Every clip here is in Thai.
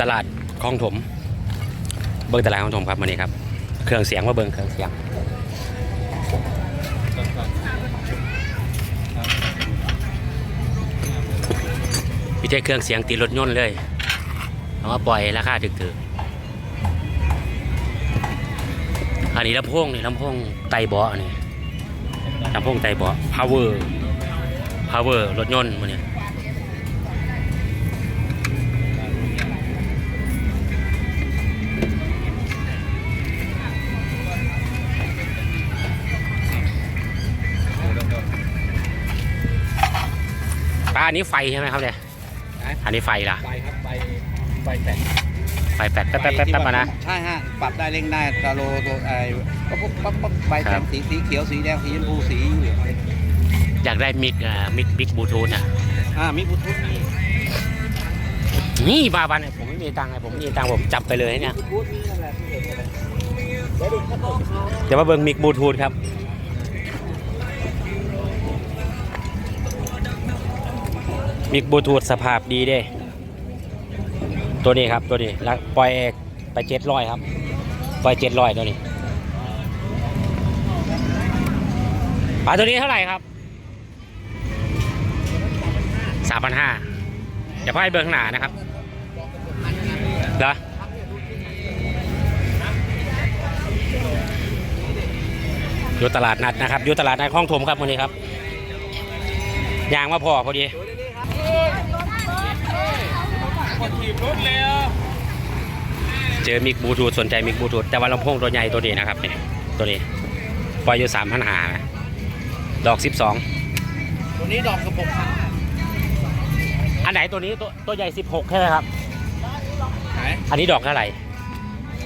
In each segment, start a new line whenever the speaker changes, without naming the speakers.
ตลาดคลองถม เบิ้งตลาดคลองถมครับวันนี้ครับ เครื่องเสียงว่าเบิ้งเครื่องเสียงพี่เทเครื่องเสียงตีรถยนต์เลยเอามาปล่อยราคาถึกๆอันนี้ลำโพงนี่ลำโพงไตเบาะนี่ลำโพงไตเบาะ power power รถยนต์มันเนี่ย ป้าอันนี้ไฟใช่ไหมครับเนี่ย อันนี้ไฟล่ะ
ไฟครับไฟไฟแปด
ไฟแปดแป๊บแป๊บแป๊บแป๊บมานะ
ใช่ฮะ ปรับได้เร่งได้ตาโลตัวไอ้ปั๊บปั๊บปั๊บปั๊บไฟ
ค
แส
รับ
งสีสีเขียวสีแดงสีชมพูสีเหลืองอะไร
อยากได้มิกอ่ามิกบิ๊กบลูทูธอะ
อ่ามีบลูทูธมี
นี่บาบันเนี่ยผมไม่มีตังค์ไงผมไม่มีตังค์ผมจับไปเลยเนี่ย
บลูทูธมีนั่นแหละที่เห็นนั่นแหละเดี๋ยวดูข้างนอก
เดี๋ยวมาเบิ่งมิกบลูทูธครับ มิกบลูทูธสภาพดีเด้ ตัวนี้ครับตัวนี้แล้วปล่อยไปเจ็ดร้อยครับ ปล่อยเจ็ดร้อยตัวนี้ปลาตัวนี้เท่าไหร่ครับสามพันห้าเดี๋ยวพ่อให้เบิ่งข้างหน้านะครับเหรออยู่ตลาดนัดนะครับอยู่ตลาดนัดคลองถมครับวันนี้ครับยางมาพอพอดี เจอมิกบลูทูธสนใจมิกบลูทูธแต่ว่าลำโพงตัวใหญ่ตัวนี้นะครับนี่ตัวนี้ปล่อยอยู่สามพันหาดอกสิบสอง
ตัวนี้ดอกกระปุกครับ
อันไหนตัวนี้ตัวตัวใหญ่สิบหกใช่ไหมครับ
ไหน
อันนี้ดอกเท่าไหร่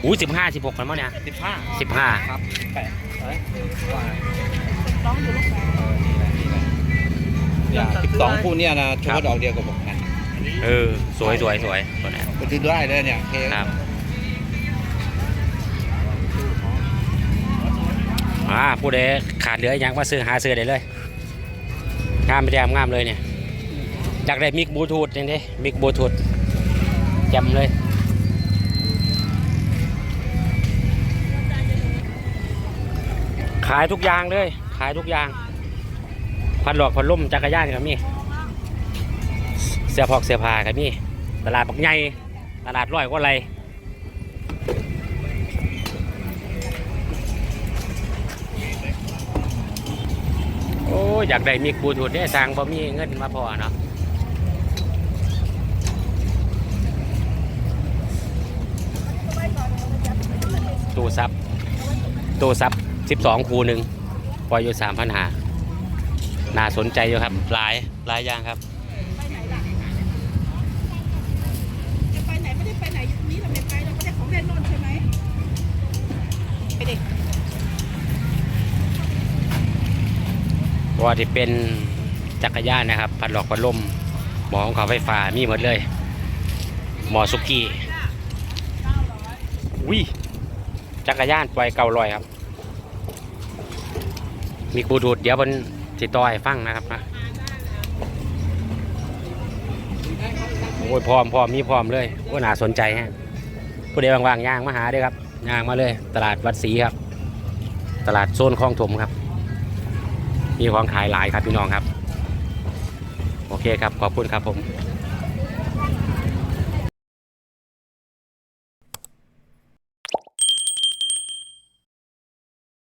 อู้สิบห้าสิบหกมันมั้งเนี่ย
สิบห้า
สิบห้า
ครับแปดเอ้ยว่าเออนี่แหละนี่แหละอย่างสิบสองคู่เนี่ยนะโชว์ดอกเดียวกับผมนะ
เออ สวยสวยสวยตัวนี้
ไปซื้อได้เลยเนี่ยเค
ครับอ่าผู้ใดขาดเหลืออยังมาซื้อหาซื้อได้เลยงามไปแดมงามเลยเนี่ยอยากได้มิกบลูทูธนี่ดิมิกบลูทูธจำเลยขายทุกอย่างเลย ขายทุกอย่างพันหลอกพันล่มจักรยานกับมีเสียพอกเสียผ้ากับมีตลาดบักใหญ่ตลาดร้อยกว่าไรโอ้อยากได้มิกบลูทูธได้ทางบ่มีเงินมาพอเนาะตู้ซับตู้ซับ12คูหนึ่งปล่อยอยู่3,000หาน่าสนใจอยู่ครับหลายหลายอย่างครับ
จะไปไหนไม่ได้ไปไหนอยู่ตรงนี้เราไม่ไปเราไม่ได้ของเล่นโน่นใช่ไหมไปเด็ก
ว่าที่เป็นจักรยานนะครับ พัดหลอกพัดลมหมอของเขาไฟฟ้ามีหมดเลย หมอสุกี้วิจักรยานปล่อยเก่าลอยครับ มีบลูทูธเดี๋ยวมันติต่อให้ฟังนะครับนะโอ้ยพร้อมพร้อมมีพร้อมเลยว่าน่าสนใจฮะผู้ใดว่างๆย่างมาหาด้วยครับย่างมาเลย ตลาดวัดศรีครับ ตลาดโซนคลองถมครับ มีของขายหลายครับพี่น้องครับ โอเคครับ ขอบคุณครับผม